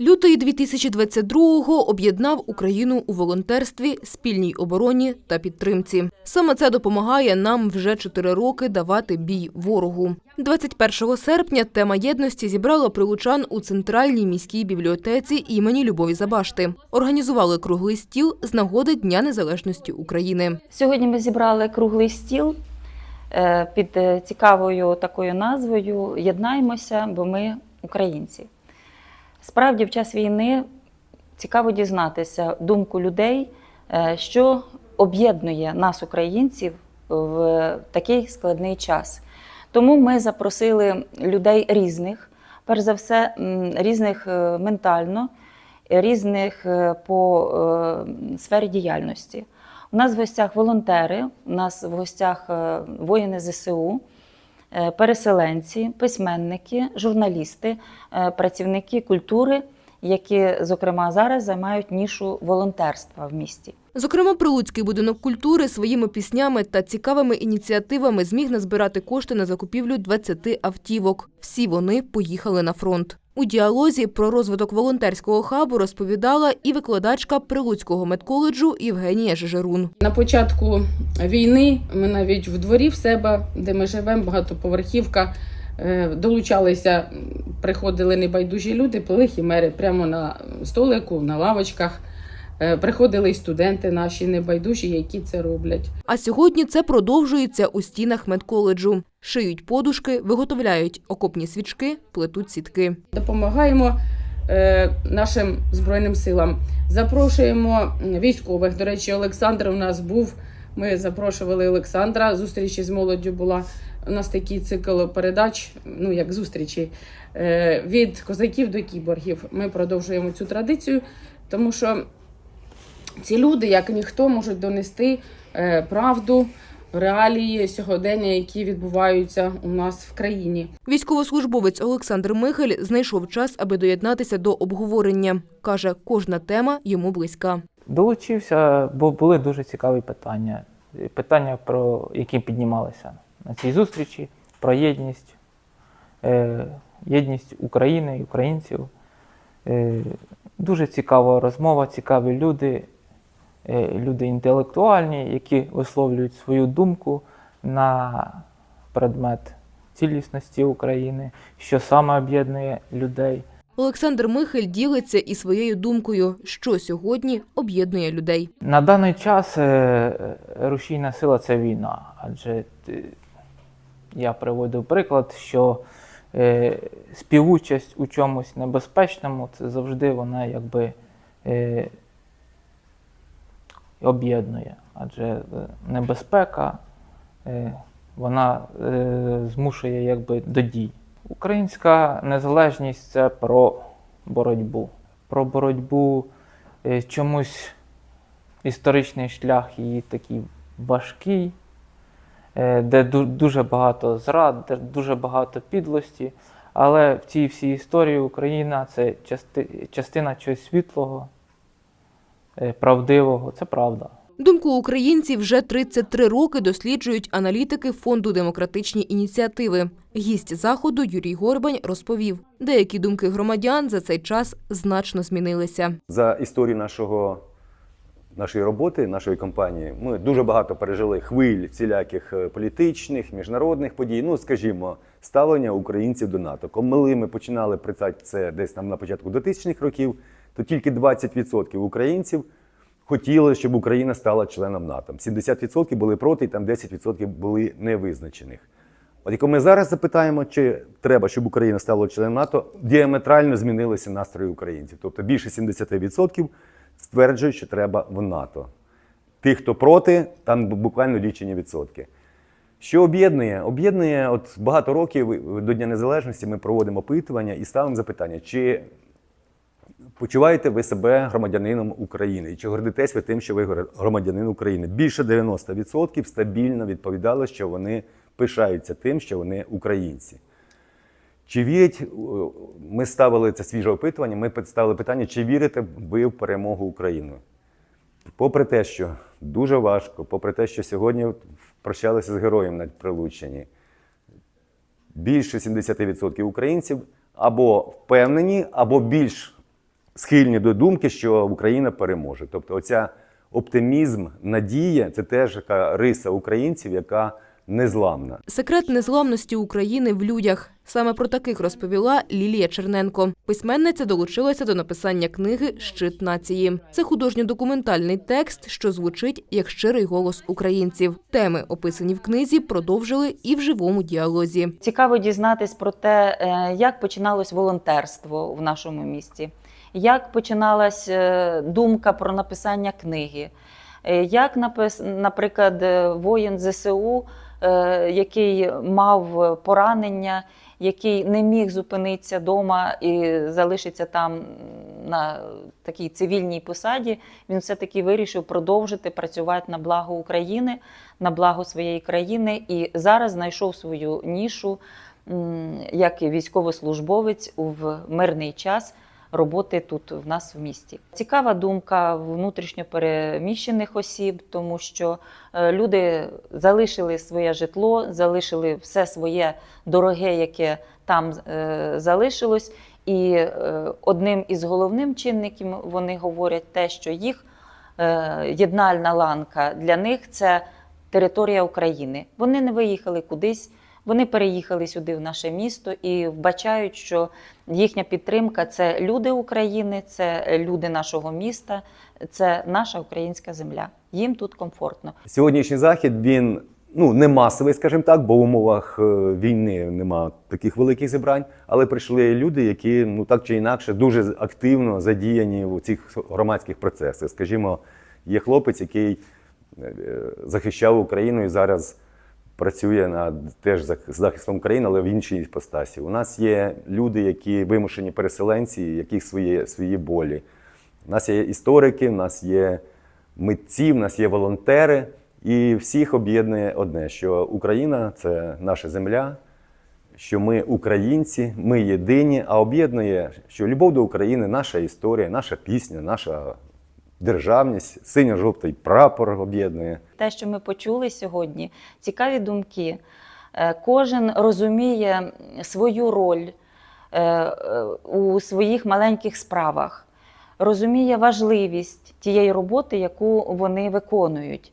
Лютий 2022-го об'єднав Україну у волонтерстві, спільній обороні та підтримці. Саме це допомагає нам вже чотири роки давати бій ворогу. 21 серпня тема єдності зібрала прилучан у центральній міській бібліотеці імені Любові Забашти. Організували круглий стіл з нагоди Дня Незалежності України. Сьогодні ми зібрали круглий стіл е, під е, цікавою такою назвою Єднаймося, бо ми українці. Справді, в час війни цікаво дізнатися думку людей, е, що об'єднує нас, українців, в такий складний час. Тому ми запросили людей різних, перш за все, різних е, ментально, різних е, по сфері діяльності. У нас в гостях волонтери, у нас в гостях воїни ЗСУ, переселенці, письменники, журналісти, е, працівники культури, які, зокрема, зараз займають нішу волонтерства в місті. Зокрема, Прилуцький будинок культури своїми піснями та цікавими ініціативами зміг назбирати кошти на закупівлю 20 автівок. Всі вони поїхали на фронт. У діалозі про розвиток волонтерського хабу розповідала і викладачка Прилуцького медколеджу Євгенія Жижерун. На початку війни ми навіть в дворі в себе, де ми живемо, багатоповерхівка, е, долучалися, приходили небайдужі люди, пили хімери прямо на столику, на лавочках. Е, Приходили і студенти наші небайдужі, які це роблять. А сьогодні це продовжується у стінах медколеджу. Шиють подушки, виготовляють окопні свічки, плетуть сітки. Допомагаємо е, нашим збройним силам. Запрошуємо військових. До речі, Олександр у нас був. Ми запрошували Олександра. Зустрічі з молоддю була. У нас такий цикл передач, ну як зустрічі е, від козаків до кіборгів. Ми продовжуємо цю традицію, тому що ці люди, як ніхто, можуть донести е, правду, реалії сьогодення, які відбуваються у нас в країні. Військовослужбовець Олександр Михель знайшов час, аби доєднатися до обговорення. Каже, кожна тема йому близька. Долучився, бо були дуже цікаві питання. Питання, про які піднімалися на цій зустрічі, про єдність, е, єдність України і українців. Е, дуже цікава розмова, цікаві люди, люди інтелектуальні, які висловлюють свою думку на предмет цілісності України, що саме об'єднує людей. Олександр Михель ділиться і своєю думкою, що сьогодні об'єднує людей. На даний час е, рушійна сила це війна. Адже е, я приводу приклад, що е, співучасть у чомусь небезпечному це завжди вона якби е, об'єднує. Адже е, небезпека е, вона е, змушує якби до дій. Українська незалежність це про боротьбу. Про боротьбу чомусь історичний шлях її такий важкий, де дуже багато зрад, де дуже багато підлості. Але в цій всій історії Україна це частина чогось світлого, правдивого, це правда. Думку українців вже 33 роки досліджують аналітики фонду демократичні ініціативи. Гість заходу Юрій Горбань розповів, деякі думки громадян за цей час значно змінилися. За історію нашого, нашої роботи, нашої компанії, ми дуже багато пережили хвиль всіляких е, політичних, міжнародних подій. Ну, скажімо, ставлення українців до НАТО. Коли ми починали працювати це десь там на початку 2000-х років, то тільки 20% українців хотіли, щоб Україна стала членом НАТО. 70% були проти, і там 10% були невизначених. От якщо ми зараз запитаємо, чи треба, щоб Україна стала членом НАТО, діаметрально змінилися настрої українців. Тобто більше 70% стверджують, що треба в НАТО. Тих, хто проти, там буквально лічені відсотки. Що об'єднує? Об'єднує, от багато років до Дня Незалежності ми проводимо опитування і ставимо запитання, чи почуваєте ви себе громадянином України? І чи гордитесь ви тим, що ви громадянин України? Більше 90% стабільно відповідали, що вони пишаються тим, що вони українці. Чи вірять, ми ставили це свіже опитування, ми ставили питання, чи вірите ви в перемогу України? Попри те, що дуже важко, попри те, що сьогодні прощалися з героєм на Прилуччині, більше 70% українців або впевнені, або більш схильні до думки, що Україна переможе. Тобто, оця оптимізм, надія це теж така риса українців, яка незламна. Секрет незламності України в людях. Саме про таких розповіла Лілія Черненко. Письменниця долучилася до написання книги Щит нації. Це художньо-документальний текст, що звучить як щирий голос українців. Теми, описані в книзі, продовжили і в живому діалозі. Цікаво дізнатись про те, е, як починалось волонтерство в нашому місті, як починалась е, думка про написання книги, е, як, наприклад, е, воїн ЗСУ, який мав поранення, який не міг зупинитися вдома і залишиться там на такій цивільній посаді, він все-таки вирішив продовжити працювати на благо України, на благо своєї країни і зараз знайшов свою нішу як військовослужбовець в мирний час роботи тут в нас в місті. Цікава думка внутрішньо переміщених осіб, тому що е, люди залишили своє житло, залишили все своє дороге, яке там е, залишилось. І е, одним із головним чинників вони говорять те, що їх єднальна ланка для них це територія України. Вони не виїхали кудись, вони переїхали сюди в наше місто і вбачають, що їхня підтримка це люди України, це люди нашого міста, це наша українська земля. Їм тут комфортно. Сьогоднішній захід він ну не масовий, скажімо так, бо в умовах е, війни нема таких великих зібрань. Але прийшли люди, які ну так чи інакше дуже активно задіяні у цих громадських процесах. Скажімо, є хлопець, який е, захищав Україну і зараз працює над теж захистом України, але в іншій іпостасі. У нас є люди, які вимушені переселенці, яких свої, свої болі. У нас є історики, у нас є митці, у нас є волонтери, і всіх об'єднує одне: що Україна це наша земля, що ми українці, ми єдині, а об'єднує, що любов до України наша історія, наша пісня, наша державність, синьо-жовтий прапор об'єднує. те, що ми почули сьогодні, цікаві думки. Е, Кожен розуміє свою роль е, е, у своїх маленьких справах, розуміє важливість тієї роботи, яку вони виконують.